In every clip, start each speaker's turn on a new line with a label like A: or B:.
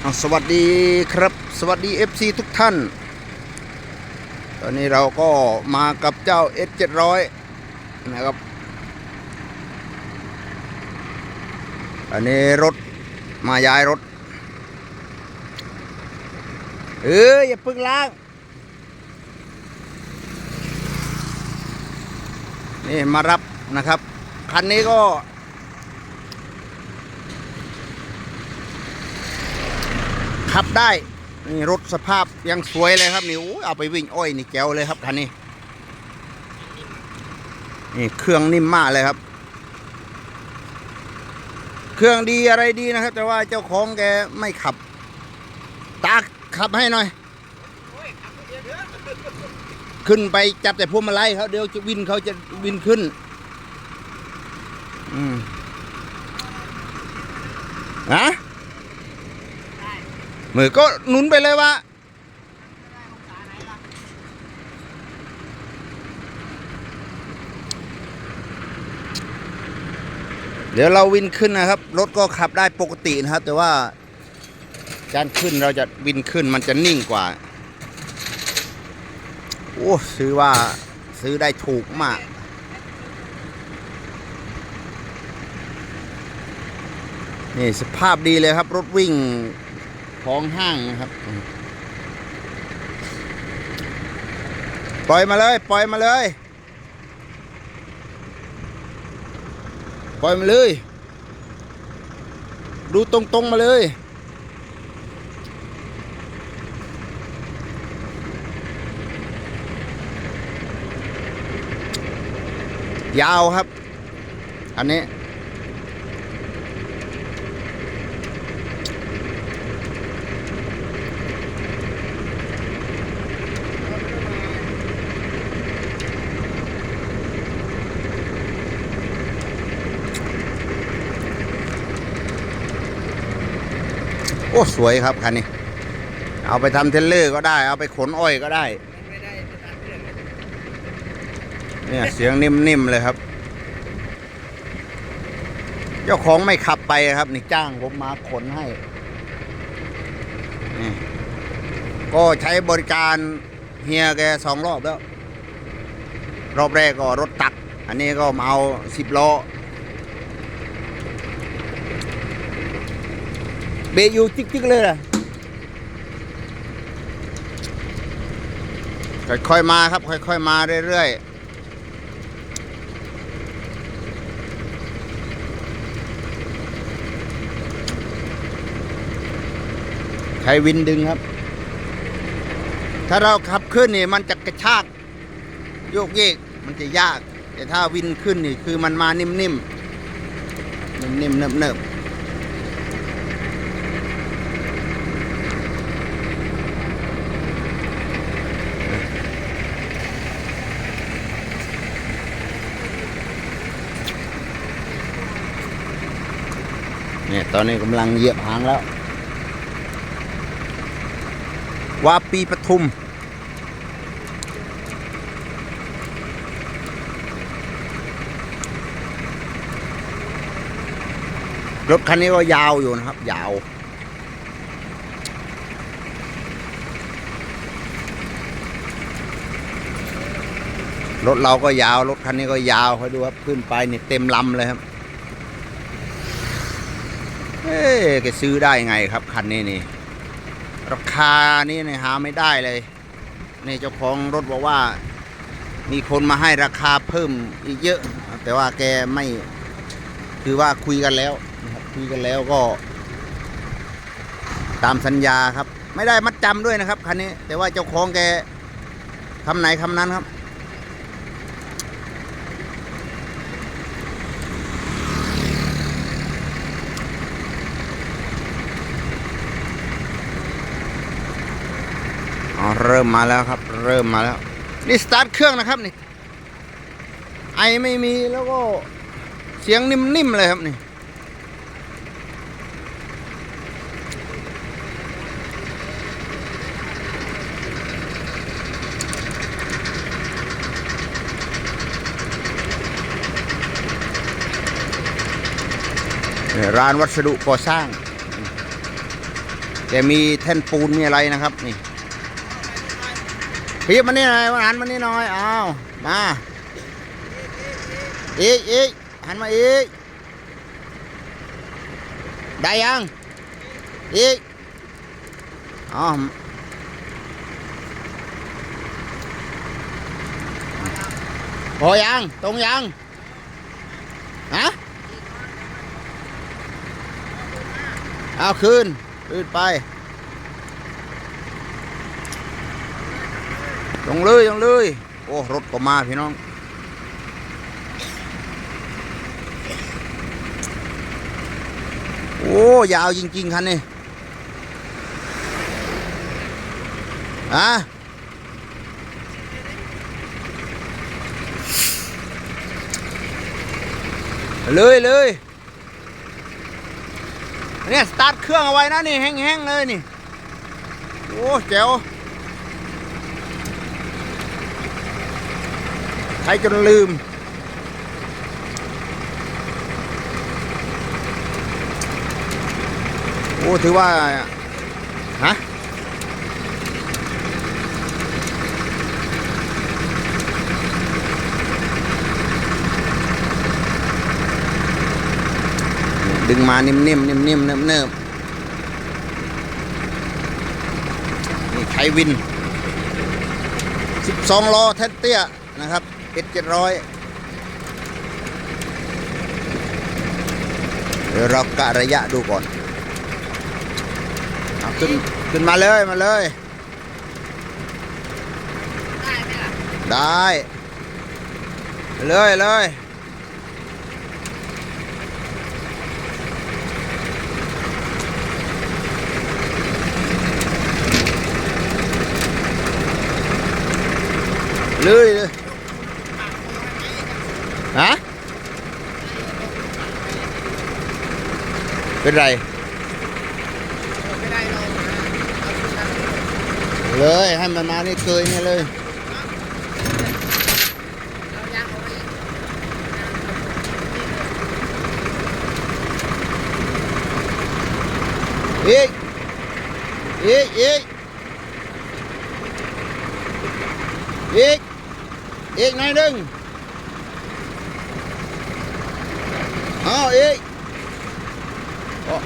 A: สวัสดีครับ สวัสดี FC ทุกท่าน ตอนนี้เราก็มากับเจ้า S700 นะครับ อันนี้รถมาย้ายรถ เอออย่าพึ่งล้าง นี่มารับนะครับ คันนี้ก็ ขับได้นี่รถสภาพยังสวยเลยครับนี่เอาไปวิ่งอ้อยนี่แก้วเลยครับคันนี้นี่เครื่องนิ่มมากเลยครับ เครื่องดีอะไรดีนะครับ แต่ว่าเจ้าของแกไม่ขับ ตาขับให้หน่อย ขึ้นไปจับแต่พวงมาลัยเขาเดี๋ยวจะวินเขาจะวินขึ้น อืมฮะ มือก็หนุนไปเลยว่าเดี๋ยวเราวินขึ้นนะครับ รถก็ขับได้ปกตินะครับ แต่ว่าการขึ้นเราจะวินขึ้นมันจะนิ่งกว่า โอ้ซื้อว่าซื้อได้ถูกมาก นี่สภาพดีเลยครับ รถวิ่ง ของห้างนะครับ ปล่อยมาเลย ปล่อยมาเลย ปล่อยมาเลย ดูตรงๆมาเลยยาวครับ อันนี้ สวยครับคันนี้ เอาไปทำเทเลอร์ก็ได้ เอาไปขนอ้อยก็ได้ เนี่ยเสียงนิ่มๆเลยครับ เจ้าของไม่ขับไปครับ นี่จ้างผมมาขนให้ ก็ใช้บริการเฮียแกสองรอบแล้ว รอบแรกก็รถตัก อันนี้ก็มาเอาสิบล้อ เบรกอยู่จิ๊กๆเลยล่ะค่อยๆมาครับ ค่อยๆมาเรื่อยๆใช้วินดึงครับ ถ้าเราขับขึ้นนี่มันจะกระชากโยกเยกมันจะยาก แต่ถ้าวินขึ้นนี่คือมันมานิ่มๆ นิ่มๆเนิบๆ เนี่ยตอนนี้กำลังเหยียบหางแล้ว วาปีปทุม รถคันนี้ก็ยาวอยู่นะครับ ยาวรถเราก็ยาว รถคันนี้ก็ยาวคอยดูครับ ขึ้นไปนี่เต็มลำเลยครับ เอ๊ะแกซื้อได้ไงครับคันนี้นี่ ราคานี่นหาไม่ได้เลยนี่เจ้าของรถบอกว่า มีคนมาให้ราคาเพิ่มอีกเยอะ แต่ว่าแกไม่คือว่าคุยกันแล้วนะครับคุยกันแล้วก็ ตามสัญญาครับ ไม่ได้มัดจำด้วยนะครับคันนี้ แต่ว่าเจ้าของแกคำไหนคำนั้นครับ ริ่มมาแล้วครับ เริ่มมาแล้ว นี่สตาร์ทเครื่องนะครับนี่ ไอไม่มีแล้วก็เสียงนิ่มๆเลยครับนี่ ร้านวัสดุก่อสร้าง แต่มีแท่นปูนมีอะไรนะครับนี่ พีบมานี่หน่อยหันมานี่หน่อยอ้าวมาอีกอีกหันมาอีกได้ยังอีกอ๋อพอยังตรงยังฮะเอาคืนคืนไป ลงเลยลงเลย โอ้ รถก็มาพี่น้องโอ้ยาวจริง ๆ คันนี้อะเลยเลยเนี่ยสตาร์ทเครื่องเอาไว้นะนี่แห้งๆเลยนี่ โอ้แจ๋วใช้จนลืม โอ้ถือว่า ฮะดึงมานิ่มๆนิ่มๆเนิบๆนี่ไขวิน 12 ล้อแทนเตี้ยนะครับ เอ็ดเจ็ดร้อยเดี๋ยวเรากะระยะดูก่อนเอาขึ้นขึ้นมาเลยมาเลย ได้เลยเลยเลยเลยฮะเป็นไรเลยให้มันมานี่เคยเนี่ยเลยอีกอีกอีกอีกอีกหน่อยหนึ่ง เอาอีกอ๋อ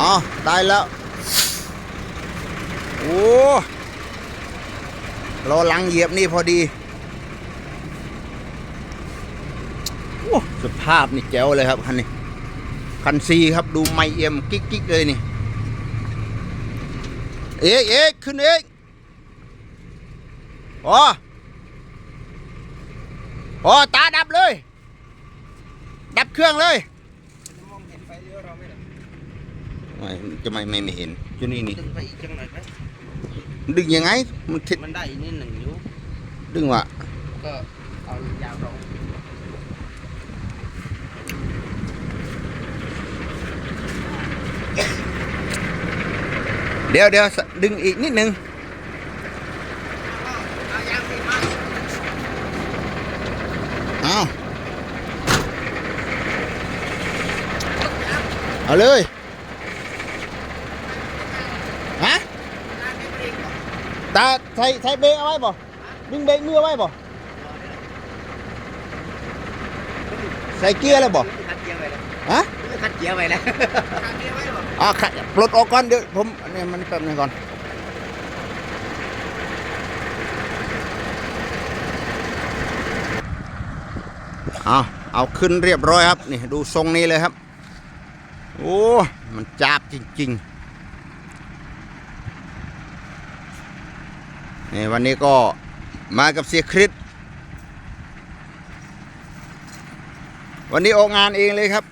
A: อ๋อได้แล้ว โอ้รอหลังเหยียบนี่พอดีโอ้สภาพนี่แจ๋วเลยครับคันนี้ คันซีครับดูไม่เอี่ยมกิ๊กกิ๊กเลยนี่ เอกเอกขึ้นเอกพอพอตาดับเลย เครื่องเลยไม่จะไม่ไม่ไม่เห็นจุนี่นี่
B: ดึงไปอีกจังหน่อยไหม
A: ดึงยังไง มันทิศ
B: มันได้อีกนิดหนึ่งอยู่
A: ดึงว่ะ
B: ก็เอายาวรอง
A: เดี๋ยวเดี๋ยวดึงอีกนิดนึง
B: เอายางไปมา
A: เอา เอาเลยฮะตาใส่ใส่เบรกเอาไว้บ่ดึงเบรกมือเอาไว้บ่ใส่เกียร์เลยบ่
B: คัดเกียร์ไปแล้ว
A: ฮะ
B: คัดเกียร์ไปแล้วคัดเกียร์ไว้บ่
A: อะขัดปลดออกก่อนเดี๋ยวผมอันนี้มันแป๊บนึงก่อนเอาเอาขึ้นเรียบร้อยครับนี่ดูทรงนี้เลยครับ โอ้ มันจับจริงๆนี่วันนี้ก็มากับเสียคริสวันนี้ออกงานเองเลยครับ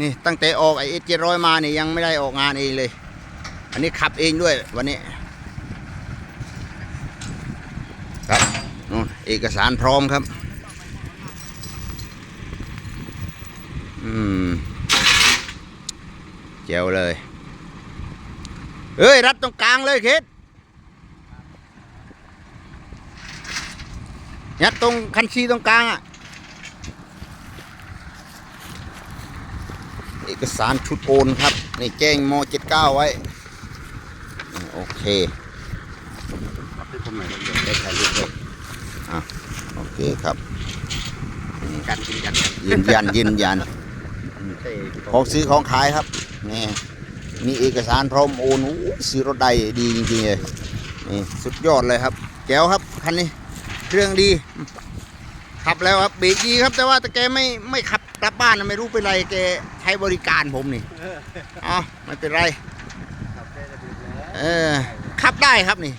A: นี่ตั้งแต่ออกไอเอเจร้อยมานี่ยังไม่ได้ออกงานเองเลย อันนี้ขับเองด้วยวันนี้ ครับนู่นเอกสารพร้อมครับ อืม เจ๋วเลยเอ้ย รัดตรงกลางเลยเคสยัดตรงคันซีตรงกลางอะ เอกสารชุดโอนครับ นี่แจ้งม79 ไว้นี่โอเค
C: ที่ผมไหน
A: ได้ถ่ายรูปด้วยอะ โอเคครับ
B: กันกินกัน
A: ยืนยันยืนยัน
C: เต้
A: ของซื้อของขายครับ นี่มีเอกสารพร้อมโอนอู้ซื้อรถได้ดีจริงๆเลยนี่สุดยอดเลยครับแก้วครับคันนี้เครื่องดีขับแล้วครับเบรกดีครับ แต่ว่าแต่แกไม่ไม่ขับกลับบ้านนะไม่รู้เป็นไรแกใช้บริการผมนี่อ๋อไม่เป็นไร
B: ขับได้ระเบียบแล้ว
A: เออขับได้ครับนี่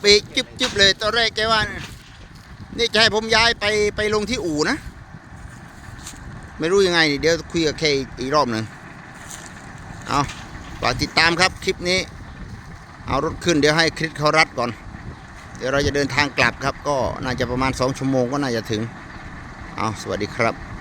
A: เบรกจึบจึบเลยตอนแรกแกว่า นี่จะให้ผมย้ายไปไปลงที่อู่นะ ไม่รู้ยังไงนี่เดี๋ยวคุยกับเคอีกอีกรอบหนึ่ง เอาฝากติดตามครับคลิปนี้ เอารถขึ้นเดี๋ยวให้คริสเขารัดก่อน เดี๋ยวเราจะเดินทางกลับครับ ก็น่าจะประมาณ 2 ชั่วโมงก็น่าจะถึง เอาสวัสดีครับ